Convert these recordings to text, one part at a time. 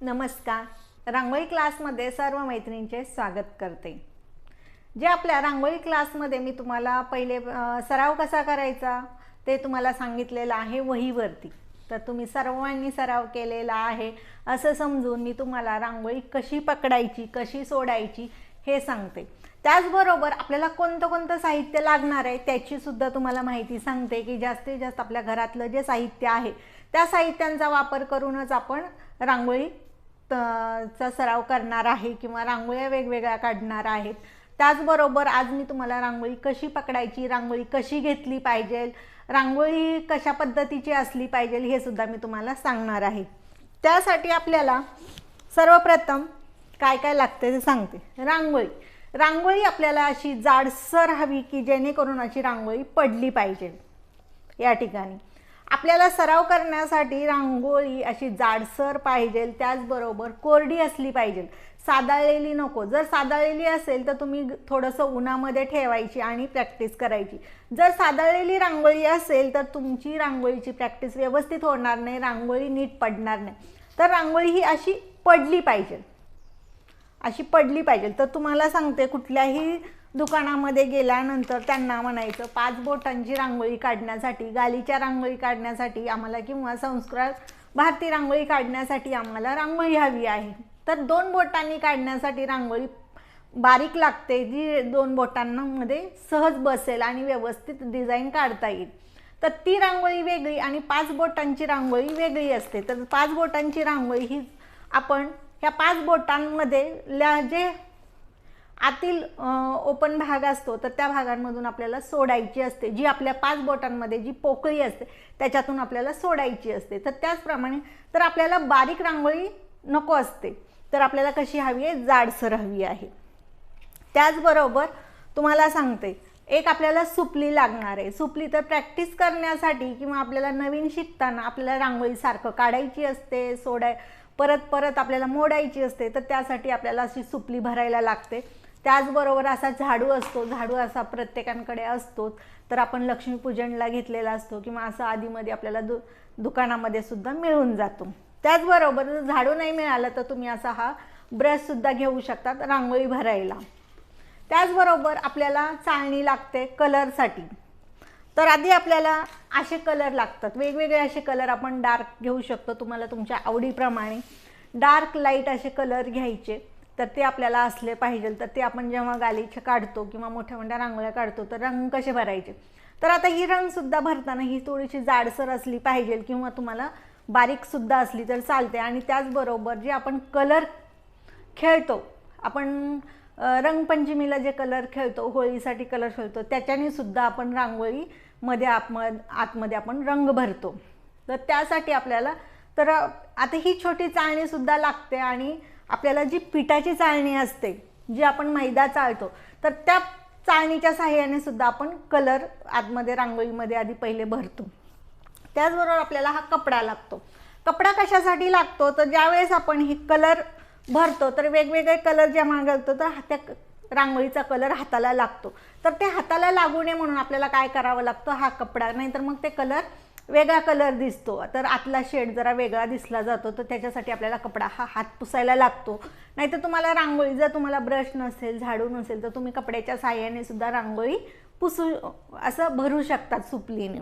नमस्कार. रांगोळी क्लासमध्ये सर्व मैत्रिणींचे स्वागत करते. जे आपल्या रांगोळी क्लासमध्ये मी तुम्हाला पहिले सराव कसा करायचा ते तुम्हाला सांगितलेलं आहे वहीवरती. तर तुम्ही सर्वांनी सराव केलेला आहे असं समजून मी तुम्हाला रांगोळी कशी पकडायची कशी सोडायची हे सांगते. त्याचबरोबर आपल्याला कोणतं कोणतं साहित्य लागणार आहे त्याचीसुद्धा तुम्हाला माहिती सांगते की जास्तीत जास्त आपल्या घरातलं जे साहित्य आहे त्या साहित्यांचा वापर करूनच आपण रांगोळी चा सराव करणार आहे किंवा रांगोळ्या वेगवेगळ्या काढणार आहेत. त्याचबरोबर आज मी तुम्हाला रांगोळी कशी पकडायची रांगोळी कशी घेतली पाहिजे रांगोळी कशा पद्धतीची असली पाहिजे हे सुद्धा मी तुम्हाला सांगणार आहे. त्यासाठी आपल्याला सर्वप्रथम काय काय लागते ते सांगते. रांगोळी. रांगोळी आपल्याला अशी जाडसर हवी की जेणेकरून अशी रांगोळी पडली पाहिजे. या ठिकाणी. आपल्याला सराव करण्यासाठी रांगोळी अशी जाडसर पाहिजे त्याचबरोबर कोरडी असली पाहिजे. सादाळलेली नको. जर सादाळलेली असेल तर तुम्ही थोडंसं उन्हामध्ये ठेवायची आणि प्रॅक्टिस करायची. जर सादाळलेली रांगोळी असेल तर तुमची रांगोळीची प्रॅक्टिस व्यवस्थित होणार नाही रांगोळी नीट पडणार नाही. तर रांगोळी ही अशी पडली पाहिजे. अशी पडली पाहिजे. तर तुम्हाला सांगते कुठल्याही दुकानामध्ये गेल्यानंतर त्यांना म्हणायचं पाच बोटांची रांगोळी काढण्यासाठी गालीच्या रांगोळी काढण्यासाठी आम्हाला किंवा संस्कार भारतीय रांगोळी काढण्यासाठी आम्हाला रांगोळी हवी आहे. तर दोन बोटांनी काढण्यासाठी रांगोळी बारीक लागते जी दोन बोटांमध्ये सहज बसेल आणि व्यवस्थित डिझाईन काढता येईल. तर ती रांगोळी वेगळी आणि पाच बोटांची रांगोळी वेगळी असते. तर पाच बोटांची रांगोळी ही आपण ह्या पाच बोटांमध्ये ल्या जे आतील ओपन भाग असतो तर त्या भागांमधून आपल्याला सोडायची असते. जी आपल्या पाच बोटांमध्ये जी पोकळी असते त्याच्यातून आपल्याला सोडायची असते. तर त्याचप्रमाणे तर आपल्याला बारीक रांगोळी नको असते. तर आपल्याला कशी हवी आहे? जाडसर हवी आहे. त्याचबरोबर तुम्हाला सांगते एक आपल्याला सुपली लागणार आहे. सुपली तर प्रॅक्टिस करण्यासाठी किंवा आपल्याला नवीन शिकताना आपल्याला रांगोळीसारखं काढायची असते सोडाय परत परत आपल्याला मोडायची असते तर त्यासाठी आपल्याला अशी सुपली भरायला लागते. त्याचबरोबर असा झाडू असतो झाडू असा प्रत्येकांकडे असतो. तर आपण लक्ष्मीपूजनला घेतलेला असतो किंवा असं आधीमध्ये आपल्याला दु दुकानामध्ये सुद्धा मिळून जातो. त्याचबरोबर जर झाडू नाही मिळालं तर तुम्ही असा हा ब्रशसुद्धा घेऊ शकतात रांगोळी भरायला. त्याचबरोबर आपल्याला चाळणी लागते कलरसाठी तर आधी आपल्याला असे कलर लागतात. वेगवेगळे असे कलर आपण डार्क घेऊ शकतो तुम्हाला तुमच्या आवडीप्रमाणे. डार्क लाइट असे कलर घ्यायचे. तर ते आपल्याला असले पाहिजे. तर ते आपण जेव्हा गालीचे काढतो किंवा मोठ्या मोठ्या रांगोळ्या काढतो तर रंग कसे भरायचे? तर आता ही रंगसुद्धा भरताना ही थोडीशी जाडसर असली पाहिजे किंवा तुम्हाला बारीकसुद्धा असली तर चालते. आणि त्याचबरोबर जे आपण कलर खेळतो आपण रंगपंचमीला जे कलर खेळतो होळीसाठी कलर खेळतो त्याच्याने सुद्धा आपण मध्ये आप आतमध्ये आपण रंग भरतो. तर त्यासाठी आपल्याला तर आता ही छोटी चाळणीसुद्धा लागते आणि आपल्याला जी पिठाची चाळणी असते जी आपण मैदा चाळतो तर त्या चाळणीच्या साहाय्याने सुद्धा आपण कलर आतमध्ये रांगोळीमध्ये आधी पहिले भरतो. त्याचबरोबर आपल्याला हा कपडा लागतो. कपडा कशासाठी लागतो? तर ज्यावेळेस आपण ही कलर भरतो तर वेगवेगळे कलर जेव्हा घालतो तर हा- त्या रांगोळीचा कलर हाताला लागतो. तर ते हाताला लागू नये म्हणून आपल्याला काय करावं लागतं? हा कपडा. नाहीतर मग ते कलर वेगळा कलर दिसतो. तर आतला शेड जरा वेगळा दिसला जातो तर त्याच्यासाठी आपल्याला कपडा हा हात पुसायला लागतो. नाहीतर तुम्हाला रांगोळी जर तुम्हाला ब्रश नसेल झाडू नसेल तर तुम्ही कपड्याच्या साह्याने सुद्धा रांगोळी पुसू असं भरू शकतात सुपलीने.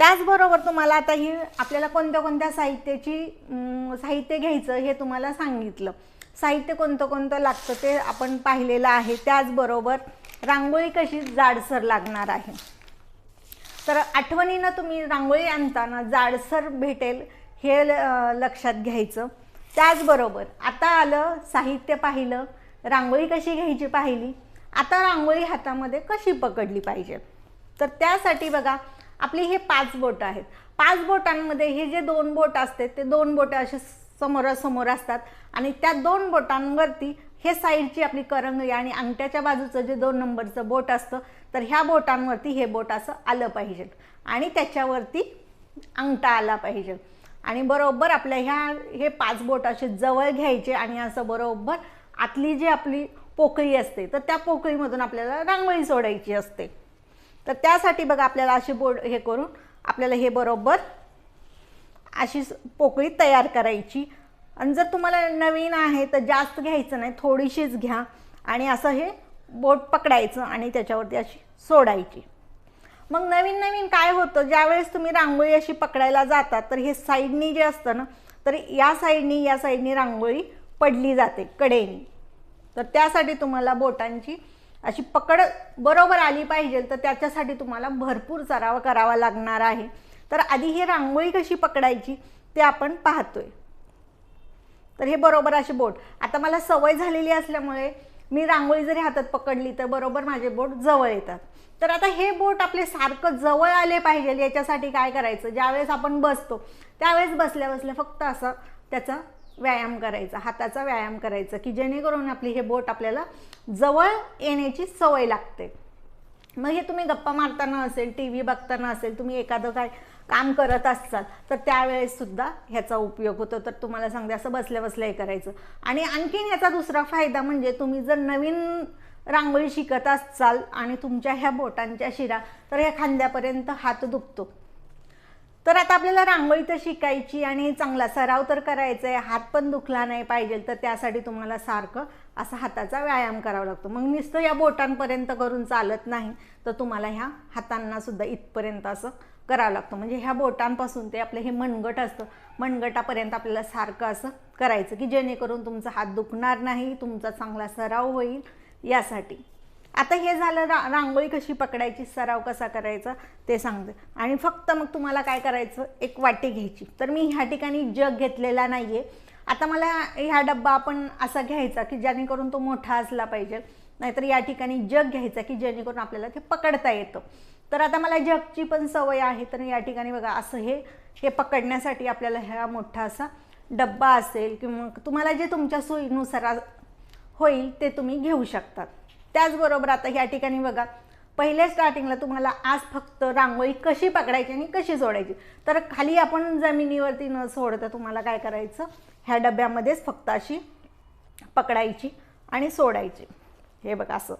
त्याचबरोबर तुम्हाला आता ही आपल्याला कोणत्या कोणत्या साहित्याची साहित्य घ्यायचं हे तुम्हाला सांगितलं. साहित्य कोणतं कोणतं लागतं ते आपण पाहिलेलं आहे. त्याचबरोबर रांगोळी कशी जाडसर लागणार आहे. तर आठवणीनं तुम्ही रांगोळी आणताना जाडसर भेटेल हे ल- लक्षात घ्यायचं. त्याचबरोबर आता आलं साहित्य पाहिलं रांगोळी कशी घ्यायची पाहिली आता रांगोळी हातामध्ये कशी पकडली पाहिजे. तर त्यासाठी बघा आपली हे पाच बोटं आहेत. पाच बोटांमध्ये हे जे दोन बोट असते ते दोन बोटं असे समोरासमोर असतात आणि त्या दोन बोटांवरती हे साईडची आपली करंगळी आणि अंगठ्याच्या बाजूचं जे दोन नंबरचं बोट असतं तर ह्या बोटांवरती हे बोट असं आलं पाहिजे आणि त्याच्यावरती अंगठा आला पाहिजे. आणि बरोबर आपल्या ह्या हे पाच बोट असे जवळ घ्यायचे आणि असं बरोबर आतली जी आपली पोकळी असते तर त्या पोकळीमधून आपल्याला रांगोळी सोडायची असते. तर त्यासाठी बघा आपल्याला अशी बोर्ड हे करून आपल्याला हे बरोबर अशी पोकळी तयार करायची. आणि जर तुम्हाला नवीन आहे तर जास्त घ्यायचं नाही थोडीशीच घ्या. आणि असं हे बोट पकडायचं आणि त्याच्यावरती अशी सोडायची. मग नवीन नवीन काय होतं? ज्यावेळेस तुम्ही रांगोळी अशी पकडायला जातात तर हे साईडनी जे असतं ना तर या साईडनी या साईडनी रांगोळी पडली जाते कडेनी. तर त्यासाठी तुम्हाला बोटांची अशी पकड बरोबर आली पाहिजे तर त्याच्यासाठी तुम्हाला भरपूर सराव करावा लागणार आहे. तर आधी हे रांगोळी कशी पकडायची ते आपण पाहतोय. तर हे बरोबर असे बोट. आता मला सवय झालेली असल्यामुळे मी रांगोळी जरी हातात पकडली तर बरोबर माझे बोट जवळ येतात. तर आता हे बोट आपले सारखं जवळ आले पाहिजे याच्यासाठी काय करायचं? ज्यावेळेस आपण बसतो त्यावेळेस बसल्या बसल्या फक्त असं त्याचा व्यायाम करायचा हाताचा व्यायाम करायचा की जेणेकरून आपली हे बोट आपल्याला जवळ येण्याची सवय लागते. मग हे तुम्ही गप्पा मारताना असेल टी व्ही बघताना असेल तुम्ही एखादं काय काम करत असाल तर त्यावेळेससुद्धा ह्याचा उपयोग होतो. तर तुम्हाला सांगते असं बसल्या बसल्या हे करायचं. आणि आणखीन याचा दुसरा फायदा म्हणजे तुम्ही जर नवीन रांगोळी शिकत असाल आणि तुमच्या ह्या बोटांच्या शिरा तर ह्या खांद्यापर्यंत हात दुखतो. तर आता आपल्याला रांगोळी तर शिकायची आणि चांगला सराव तर करायचा आहे हात पण दुखला नाही पाहिजे तर त्यासाठी तुम्हाला सारखं असा हाताचा व्यायाम करावा लागतो. मग नुसतं या बोटांपर्यंत करून चालत नाही तर तुम्हाला ह्या हातांना सुद्धा इथपर्यंत असं करावं लागतं. म्हणजे ह्या बोटांपासून ते आपलं हे मनगट असतं. मनगटापर्यंत आपल्याला सारखं असं करायचं की जेणेकरून तुमचा हात दुखणार नाही तुमचा चांगला सराव होईल यासाठी. आता हे झालं रा रांगोळी कशी पकडायची सराव कसा करायचा ते सांगते. आणि फक्त मग तुम्हाला काय करायचं एक वाटी घ्यायची. तर मी ह्या ठिकाणी जग घेतलेला नाही आहे आता मला ह्या डब्बा आपण असा घ्यायचा की जेणेकरून तो मोठा असला पाहिजे. नाहीतर या ठिकाणी जग घ्यायचा की जेणेकरून आपल्याला ते पकडता येतं. तर आता मला जगची पण सवय आहे. तर या ठिकाणी बघा असं हे हे पकडण्यासाठी आपल्याला ह्या मोठा असा डब्बा असेल किंवा तुम्हाला जे तुमच्या सोयीनुसार होईल ते तुम्ही घेऊ शकतात. त्याचबरोबर आता ह्या ठिकाणी बघा पहिल्या स्टार्टिंगला तुम्हाला आज फक्त रांगोळी कशी पकडायची आणि कशी सोडायची तर खाली आपण जमिनीवरती न सोडता तुम्हाला काय करायचं? ह्या डब्यामध्येच फक्त अशी पकडायची आणि सोडायची. हे बघा असं.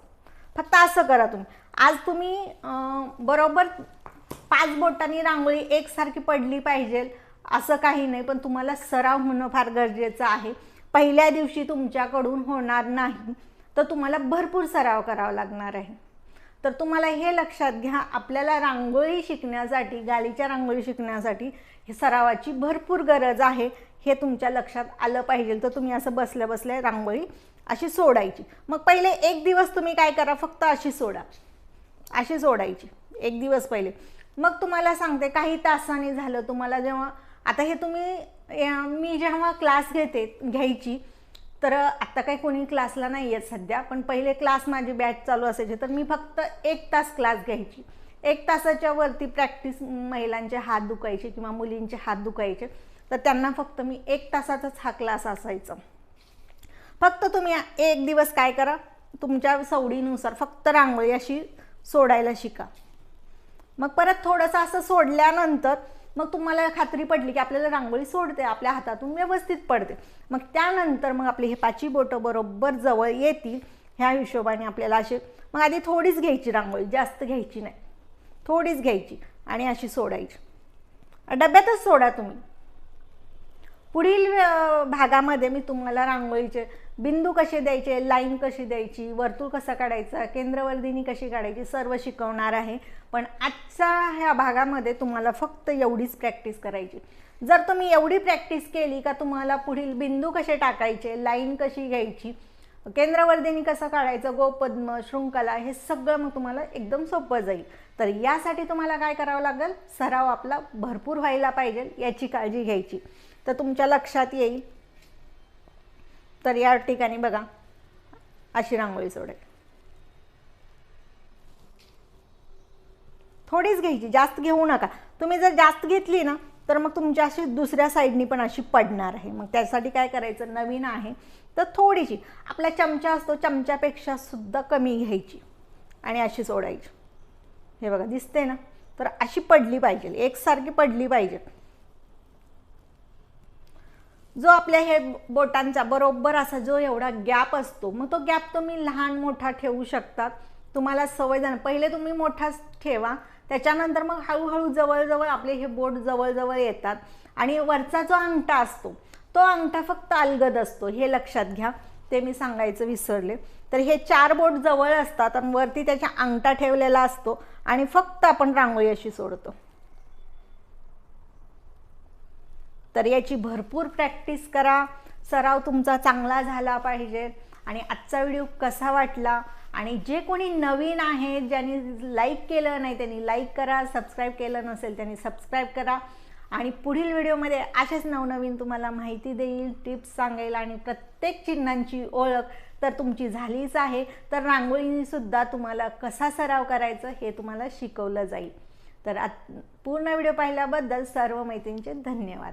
फक्त असं करा तुम्ही. आज तुम्ही बरोबर पाच बोटांनी रांगोळी एकसारखी पडली पाहिजे असं काही नाही पण तुम्हाला सराव होणं फार गरजेचं आहे. पहिल्या दिवशी तुमच्याकडून होणार नाही. तर तुम्हाला भरपूर सराव करावा लागणार आहे. तर तुम्हाला हे लक्षात घ्या आपल्याला रांगोळी शिकण्यासाठी गालीच्या रांगोळी शिकण्यासाठी हे सरावाची भरपूर गरज आहे हे तुमच्या लक्षात आलं पाहिजे. तर तुम्ही असं बसल्या बसल्या रांगोळी अशी सोडायची. मग पहिले एक दिवस तुम्ही काय करा फक्त अशी सोडा. अशी सोडायची एक दिवस पहिले. मग तुम्हाला सांगते काही तासांनी झालं तुम्हाला जेव्हा आता हे तुम्ही मी जेव्हा क्लास घेते घ्यायची तर आत्ता काही कोणी क्लासला नाही आहेत सध्या पण पहिले क्लास माझी बॅच चालू असायचे. तर मी फक्त एक तास क्लास घ्यायची. एक तासाच्या वरती प्रॅक्टिस महिलांचे हात दुखायचे किंवा मुलींचे हात दुखायचे. तर त्यांना फक्त मी एक तासाचाच हा क्लास असायचा. फक्त तुम्ही एक दिवस काय करा तुमच्या सवडीनुसार फक्त रांगोळी अशी सोडायला शिका. मग परत थोडंसं असं सोडल्यानंतर मग तुम्हाला खात्री पडली की आपल्याला रांगोळी सोडते आपल्या हातातून व्यवस्थित पडते. मग त्यानंतर मग आपली हे पाची बोटं बरोबर जवळ येतील ह्या हिशोबाने आपल्याला असे मग आधी थोडीच घ्यायची रांगोळी जास्त घ्यायची नाही. थोडीच घ्यायची आणि अशी सोडायची. डब्यातच सोडा तुम्ही. पुढील भागामध्ये मी तुम्हाला रांगोळीचे बिंदू कसे द्यायचे लाईन कशी द्यायची वर्तुळ कसा काढायचा केंद्रवर्धिनी कशी काढायची सर्व शिकवणार आहे. पण आजच्या ह्या भागामध्ये तुम्हाला फक्त एवढीच प्रॅक्टिस करायची. जर तुम्ही एवढी प्रॅक्टिस केली का तुम्हाला पुढील बिंदू कसे टाकायचे लाईन कशी घ्यायची केंद्रवर्धिनी कसं काढायचं गोपद्म शृंखला हे सगळं मग तुम्हाला एकदम सोपं जाईल. तर यासाठी तुम्हाला काय करावं लागेल? सराव आपला भरपूर व्हायला पाहिजे याची काळजी घ्यायची. तर तुमच्या लक्षात येईल. तर या ठिकाणी बघा अशी रांगोळी सोडेल. थोडीच घ्यायची जास्त घेऊ नका. तुम्ही जर जास्त घेतली ना तर मग तुमच्या अशी दुसऱ्या साईडनी पण अशी पडणार आहे. मग त्यासाठी काय करायचं? नवीन आहे. तर थोडीशी आपला चमचा असतो चमच्यापेक्षा सुद्धा कमी घ्यायची आणि अशी सोडायची. हे बघा दिसते ना? तर अशी पडली पाहिजे. एकसारखी पडली पाहिजे. जो आपल्या हे बोटांचा बरोबर असा जो एवढा गॅप असतो मग तो गॅप तुम्ही लहान मोठा ठेवू शकतात. तुम्हाला सवय जाणं पहिले तुम्ही मोठाच ठेवा. त्याच्यानंतर मग हळूहळू जवळजवळ आपले हे बोट जवळजवळ येतात. आणि वरचा जो अंगठा असतो तो अंगठा फक्त अलगद असतो. हे लक्षात घ्या. ते मी सांगायचं विसरले. तर हे चार बोट जवळ असतात आणि वरती त्याच्या अंगठा ठेवलेला असतो आणि फक्त आपण रांगोळी अशी सोडतो. तर याची भरपूर प्रॅक्टिस करा. सराव तुमचा चांगला झाला पाहिजे. आणि आजचा व्हिडिओ कसा वाटला? आणि जे कोणी नवीन आहेत ज्यांनी लाईक केलं नाही त्यांनी लाईक करा. सबस्क्राईब केलं नसेल त्यांनी सबस्क्राईब करा. आणि पुढील व्हिडिओमध्ये अशाच नवनवीन तुम्हाला माहिती देईल टिप्स सांगेल आणि प्रत्येक चिन्हांची ओळख तर तुमची झालीच आहे. तर रांगोळीसुद्धा तुम्हाला कसा सराव करायचं हे तुम्हाला शिकवलं जाईल. तर पूर्ण व्हिडिओ पाहिल्याबद्दल सर्व मैत्रिणींचे धन्यवाद.